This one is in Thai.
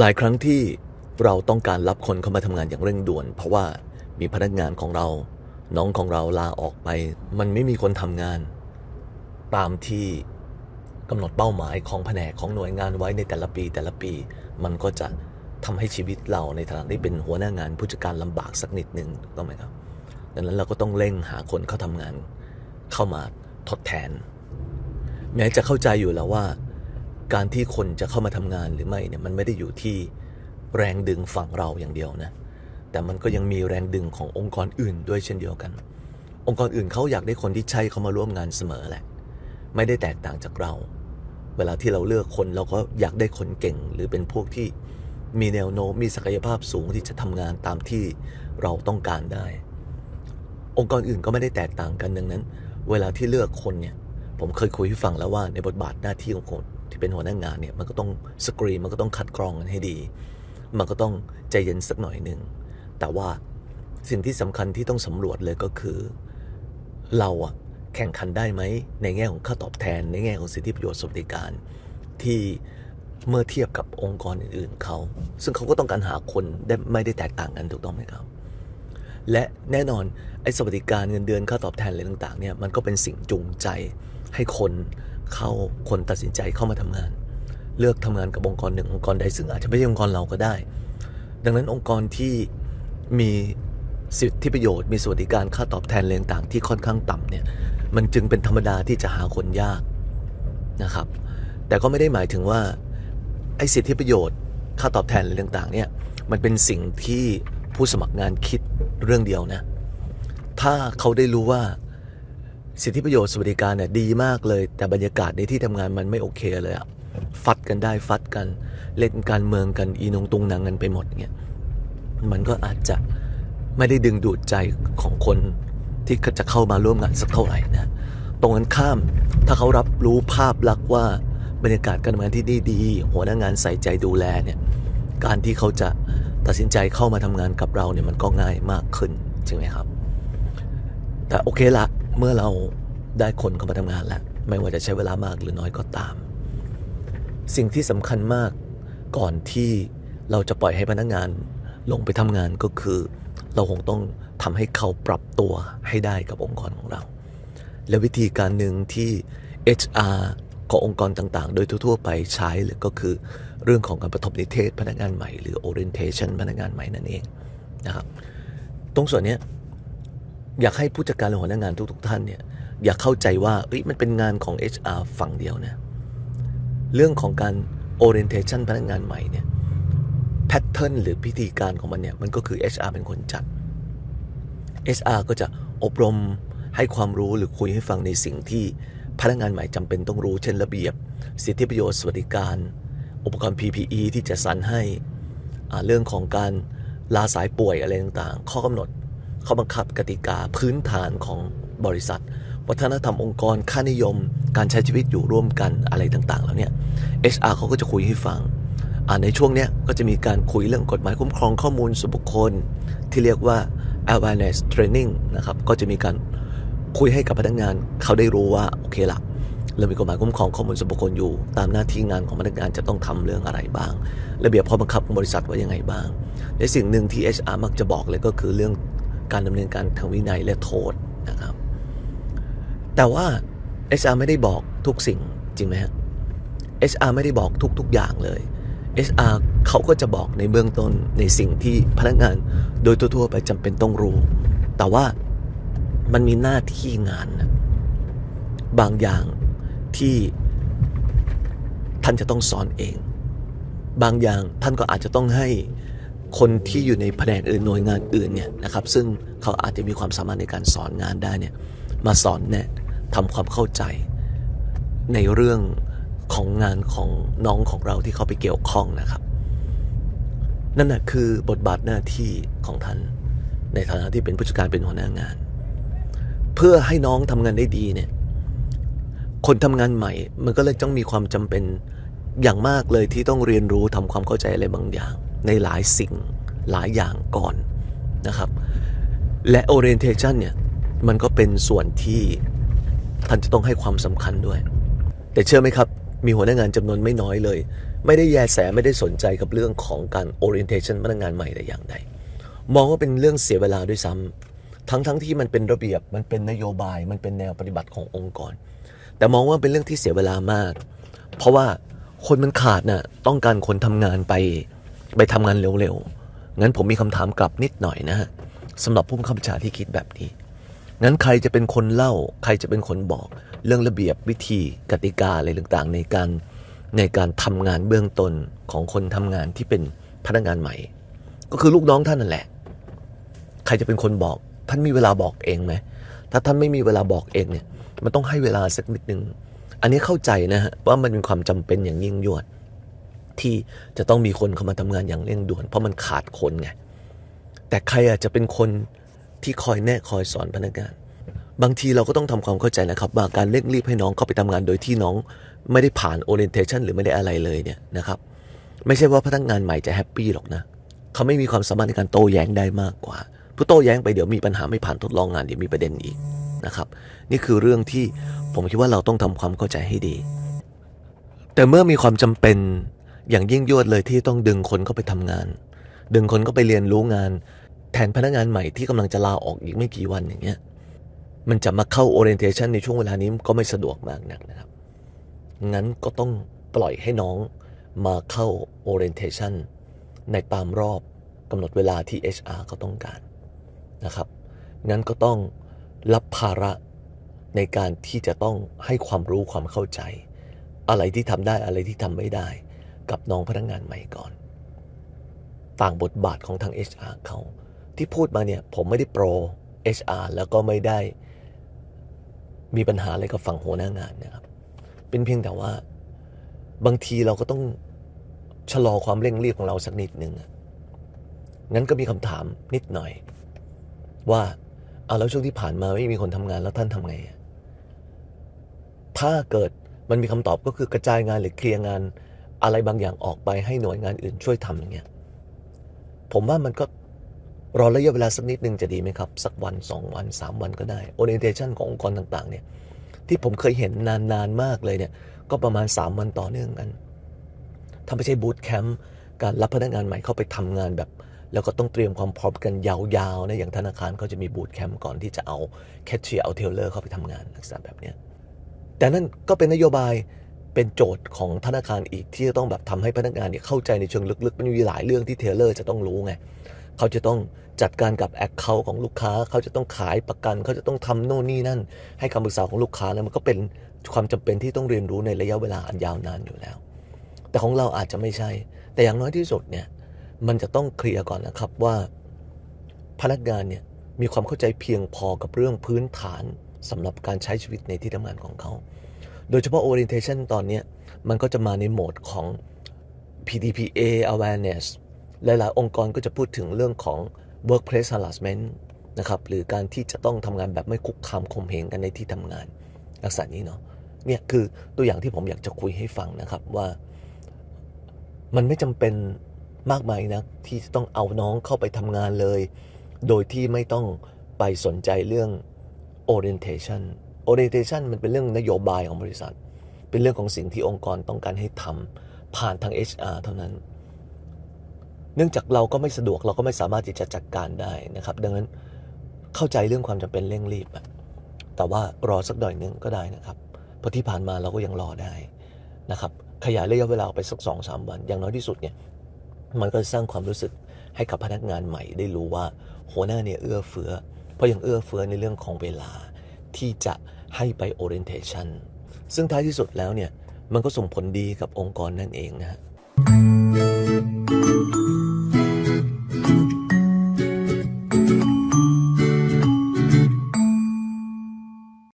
หลายครั้งที่เราต้องการรับคนเข้ามาทำงานอย่างเร่งด่วน เพราะว่ามีพนักงานของเรา น้องของเราลาออกไป มันไม่มีคนทำงาน ตามที่กำหนดเป้าหมายของแผนกของหน่วยงานไว้ในแต่ละปี แต่ละปี มันก็จะทำให้ชีวิตเราในฐานะที่เป็นหัวหน้างานผู้จัดการลำบากสักนิดหนึ่งต้องไหมครับ ดังนั้นเราก็ต้องเร่งหาคนเข้าทำงาน เข้ามาทดแทน แม้จะเข้าใจอยู่แล้วว่า การที่คนจะเข้ามาทำงานหรือไม่เนี่ยมันไม่ได้อยู่ที่แรงดึงฝั่งเราอย่างเดียวนะ แต่มันก็ยังมีแรงดึงขององค์กรอื่นด้วยเช่นเดียวกัน องค์กรอื่นเขาอยากได้คนที่ใช่เขามาร่วมงานเสมอแหละ ไม่ได้แตกต่างจากเรา เวลาที่เราเลือกคนเราก็อยากได้คนเก่ง หรือเป็นพวกที่มีแนวโน้มมีศักยภาพสูงที่จะทำงานตามที่เราต้องการได้ องค์กรอื่นก็ไม่ได้แตกต่างกันดังนั้น เวลาที่เลือกคนเนี่ยผมเคยคุยให้ฟังแล้วว่าในบทบาทหน้าที่ของคน ที่เป็นหัวหน้างานเนี่ยมันก็ต้องสกรีนมันก็ต้องคัดกรองกันให้ดี มันก็ต้องใจเย็นสักหน่อยหนึ่งแต่ว่าสิ่งที่สำคัญที่ต้องสำรวจเลยก็คือ เราอะแข่งขันได้ไหมในแง่ของค่าตอบแทน ในแง่ของสิทธิประโยชน์สวัสดิการที่เมื่อเทียบกับองค์กรอื่นๆเขา ซึ่งเขาก็ต้องการหาคนได้ไม่ได้แตกต่างกันถูกต้องไหมครับ และแน่นอนไอ้สวัสดิการเงินเดือนค่าตอบแทนอะไรต่างๆเนี่ยมันก็เป็นสิ่งจูงใจให้คน เข้าคนตัดสินใจเข้ามาทำงาน เลือกทำงานกับองค์กรหนึ่งองค์กรใดซึ่งอาจจะไม่ใช่องค์กรเราก็ได้ ดังนั้นองค์กรที่มีสิทธิประโยชน์ มีสวัสดิการค่าตอบแทนอะไรต่างที่ค่อนข้างต่ำเนี่ยมันจึงเป็นธรรมดาที่จะหาคนยากนะครับ แต่ก็ไม่ได้หมายถึงว่าไอ้สิทธิประโยชน์ค่าตอบแทนอะไรต่างๆเนี่ยมันเป็นสิ่งที่ผู้สมัครงานคิดเรื่องเดียวนะ ถ้าเขาได้รู้ว่า สิทธิประโยชน์สวัสดิการเนี่ยดีมากเลย แต่บรรยากาศในที่ทำงานมันไม่โอเคเลยอะฟัดกันได้ฟัดกัน เล่นการเมืองกันอีนงตุงนางกันไปหมดเนี่ยมันก็อาจจะไม่ได้ดึงดูดใจของคนที่จะเข้ามาร่วมงานสักเท่าไหร่นะตรงกันข้ามถ้าเขารับรู้ภาพลักษณ์ว่าบรรยากาศการทำงานที่ดีดีหัวหน้างานใส่ใจดูแลเนี่ยการที่เขาจะตัดสินใจเข้ามาทำงานกับเราเนี่ยมันก็ง่ายมากขึ้นใช่ไหมครับ แต่โอเคละ เมื่อเราได้คนเข้ามาทำงานแล้ว ไม่ว่าจะใช้เวลามากหรือน้อยก็ตาม สิ่งที่สำคัญมากก่อนที่เราจะปล่อยให้พนักงานลงไปทำงานก็คือ เราคงต้องทำให้เขาปรับตัวให้ได้กับองค์กรของเรา และวิธีการหนึ่งที่ HR ขององค์กรต่างๆ โดยทั่ว ๆ ไปใช้เลยก็คือเรื่องของการประทบนิเทศพนักงานใหม่ หรือ orientation พนักงานใหม่นั่นเองนะครับตรงส่วนนี้ อยากให้ผู้จัดการและหัวหน้างานทุกๆท่านเนี่ยอยากเข้าใจว่ามันเป็นงานของ HR ฝั่งเดียวนะเรื่องของการ orientation พนักงานใหม่เนี่ย pattern หรือพิธีการของมันเนี่ยมันก็คือ HR เป็นคนจัด HR ก็จะอบรมให้ความรู้หรือคุยให้ฟังในสิ่งที่พนักงานใหม่จำเป็นต้องรู้เช่นระเบียบ สิทธิประโยชน์สวัสดิการ อุปกรณ์ PPE ที่จะสรรให้เรื่องของการลาสายป่วยอะไรต่างๆ ข้อกำหนด ข้อบังคับกติกาพื้นฐานของบริษัท วัฒนธรรมองค์กรค่านิยม การใช้ชีวิตอยู่ร่วมกันอะไรต่างๆ แล้วเนี่ย HR เขาก็จะคุยให้ฟังในช่วงเนี้ยก็จะมีการคุยเรื่องกฎหมายคุ้มครองข้อมูลส่วนบุคคล ที่เรียกว่า awareness training นะครับก็จะมีการคุยให้กับพนักงานเขาได้รู้ว่าโอเคละเรามีกฎหมายคุ้มครองข้อมูลส่วนบุคคลอยู่ ตามหน้าที่งานของพนักงานจะต้องทำเรื่องอะไรบ้าง ระเบียบข้อบังคับของบริษัทว่ายังไงบ้าง และสิ่งหนึ่งที่ HR มักจะบอกเลยก็คือเรื่อง การดำเนินการทางวินัยและโทษนะครับ แต่ว่า HR ไม่ได้บอกทุกสิ่งจริงไหมฮะ HR ไม่ได้บอกทุก ๆ อย่างเลย HR เขาก็จะบอกในเบื้องต้นในสิ่งที่พนักงานโดยทั่วๆไปจำเป็นต้องรู้ แต่ว่ามันมีหน้าที่งานนะบางอย่างที่ท่านจะต้องสอนเอง บางอย่างท่านก็อาจจะต้องให้ คนที่อยู่ในแผนกอื่นหน่วยงานอื่นเนี่ยนะครับซึ่งเขาอาจจะมีความสามารถในการสอนงานได้เนี่ยมาสอนแนะทำความเข้าใจในเรื่องของงานของน้องของเราที่เขาไปเกี่ยวข้องนะครับ นั่นแหะคือบทบาทหน้าที่ของท่าน ในฐานะที่เป็นผู้จัดการเป็นหัวหน้างาน เพื่อให้น้องทำงานได้ดีเนี่ยคนทำงานใหม่ มันก็เลยต้องมีความจำเป็นอย่างมากเลยที่ต้องเรียนรู้ทำความเข้าใจอะไรบางอย่าง ในหลายสิ่งหลายอย่างก่อนนะครับ และ orientation เนี่ย มันก็เป็นส่วนที่ท่านจะต้องให้ความสำคัญด้วย แต่เชื่อไหมครับ มีหัวหน้างานจำนวนไม่น้อยเลย ไม่ได้แยแสไม่ได้สนใจกับเรื่องของการ orientation พนักงานใหม่แต่อย่างใดมองว่าเป็นเรื่องเสียเวลาด้วยซ้ำทั้งทั้งที่มันเป็นระเบียบมันเป็นนโยบาย มันเป็นแนวปฏิบัติขององค์กร แต่มองว่าเป็นเรื่องที่เสียเวลามาก เพราะว่าคนมันขาดน่ะต้องการคนทำงานไป ไปทำงานเร็วๆ งั้นผมมีคำถามกลับนิดหน่อยนะฮะสำหรับผู้บังคับบัญชาที่คิดแบบนี้ งั้นใครจะเป็นคนเล่า ใครจะเป็นคนบอก เรื่องระเบียบวิธีกติกาอะไรต่างๆ ในการในการทำงานเบื้องต้นของคนทำงานที่เป็นพนักงานใหม่ ก็คือลูกน้องท่านนั่นแหละ ใครจะเป็นคนบอก ท่านมีเวลาบอกเองไหมถ้าท่านไม่มีเวลาบอกเองเนี่ย มันต้องให้เวลาสักนิดนึง อันนี้เข้าใจนะฮะว่ามันเป็นความจำเป็นอย่างยิ่งยวด ที่จะต้องมีคนเข้ามาทำงานอย่างเร่งด่วน เพราะมันขาดคนไง แต่ใครอาจจะเป็นคนที่คอยแนะคอยสอนพนักงาน บางทีเราก็ต้องทำความเข้าใจนะครับ ว่าการเร่งรีบให้น้องเข้าไปทำงานโดยที่น้องไม่ได้ผ่าน orientation หรือไม่ได้อะไรเลยเนี่ยนะครับ ไม่ใช่ว่าพนักงานใหม่จะแฮปปี้หรอกนะ เขาไม่มีความสามารถในการโต้แย้งได้มากกว่าผู้โต้แย้งไปเดี๋ยวมีปัญหาไม่ผ่านทดลองงานเดี๋ยวมีประเด็นอีกนะครับนี่คือเรื่องที่ผมคิดว่าเราต้องทำความเข้าใจให้ดี แต่เมื่อมีความจำเป็น อย่างยิ่งยวดเลยที่ต้องดึงคนเข้าไปทำงาน ดึงคนเข้าไปเรียนรู้งาน แทนพนักงานใหม่ที่กำลังจะลาออกอีกไม่กี่วันอย่างเงี้ยมันจะมาเข้า orientation ในช่วงเวลานี้ก็ไม่สะดวกมากนักนะครับ งั้นก็ต้องปล่อยให้น้องมาเข้า orientation ในตามรอบกำหนดเวลาที่ HR เขาต้องการนะครับ งั้นก็ต้องรับภาระในการที่จะต้องให้ความรู้ความเข้าใจ อะไรที่ทำได้อะไรที่ทำไม่ได้ กับน้องพนักงานใหม่ก่อน ต่างบทบาทของทาง HR เขาที่พูดมาเนี่ยผมไม่ได้โปร HR แล้วก็ไม่ได้มีปัญหาอะไรกับฝั่งหัวหน้างานนะครับ เป็นเพียงแต่ว่าบางทีเราก็ต้องชะลอความเร่งรีบของเราสักนิดหนึ่งงั้นก็มีคำถามนิดหน่อย ว่าเอาแล้วช่วงที่ผ่านมาไม่มีคนทำงานแล้วท่านทำไง ถ้าเกิดมันมีคำตอบก็คือกระจายงานหรือเคลียร์งาน อะไรบางอย่างออกไปให้หน่วยงานอื่นช่วยทำอย่างเงี้ยผมว่ามันก็รอระยะเวลาสักนิดนึงจะดีไหมครับ สักวันสองวันสามวันก็ได้ orientation ขององค์กรต่างๆเนี่ยที่ผมเคยเห็นนานๆมากเลยเนี่ยก็ประมาณ 3 วันต่อเนื่องกันถ้าไม่ใช่บูตแคมป์การรับพนักงานใหม่เข้าไปทำงานแบบ แล้วก็ต้องเตรียมความพร้อมกันยาวๆนะอย่างธนาคารเขาจะมีบูตแคมป์ก่อนที่จะเอาแคชเชียร์เอาเทเลอร์เข้าไปทำงานลักษณะแบบเนี้ยแต่นั่นก็เป็นนโยบาย เป็นโจทย์ของธนาคารอีกที่จะต้องแบบทำให้พนักงานเนี่ยเข้าใจในเชิงลึกๆ มันมีหลายเรื่องที่เทเลอร์จะต้องรู้ไงเขาจะต้องจัดการกับแอคเคาท์ของลูกค้า เขาจะต้องขายประกัน เขาจะต้องทำโน่นนี่นั่น ให้คำปรึกษาของลูกค้าแล้วมันก็เป็นความจำเป็นที่ต้องเรียนรู้ในระยะเวลาอันยาวนานอยู่แล้ว แต่ของเราอาจจะไม่ใช่ แต่อย่างน้อยที่สุดเนี่ยมันจะต้องเคลียร์ก่อนนะครับว่า พนักงานเนี่ยมีความเข้าใจเพียงพอกับเรื่องพื้นฐานสำหรับการใช้ชีวิตในที่ทำงานของเขา โดยเฉพาะ orientation ตอนนี้มันก็จะมาในโหมดของ PDPA awareness หลาย ๆ องค์กรก็จะพูดถึงเรื่องของ workplace harassment นะครับ หรือการที่จะต้องทำงานแบบไม่คุกคามข่มเหงกันในที่ทำงานลักษณะนี้เนาะ เนี่ยคือตัวอย่างที่ผมอยากจะคุยให้ฟังนะครับว่ามันไม่จำเป็นมากมายนะที่จะต้องเอาน้องเข้าไปทำงานเลย โดยที่ไม่ต้องไปสนใจเรื่อง orientation orientation มันเป็นเรื่องนโยบายของบริษัท เป็นเรื่องของสิ่งที่องค์กรต้องการให้ทำผ่านทาง HR เท่านั้น เนื่องจากเราก็ไม่สะดวกเราก็ไม่สามารถที่จะจัดการได้นะครับ ดังนั้นเข้าใจเรื่องความจำเป็นเร่งรีบ แต่ว่ารอสักหน่อยหนึงก็ได้นะครับเพราะที่ผ่านมาเราก็ยังรอได้นะครับ ขยายระยะเวลาไปสักสองสามวัน อย่างน้อยที่สุดเนี่ย มันก็จะสร้างความรู้สึกให้กับพนักงานใหม่ ได้รู้ว่าหัวหน้าเนี่ยเอื้อเฟื้อ เพราะยังเอื้อเฟื้อในเรื่องของเวลา ที่จะให้ไป orientation ซึ่งท้ายที่สุดแล้วเนี่ย มันก็ส่งผลดีกับองค์กรนั่นเองนะฮะ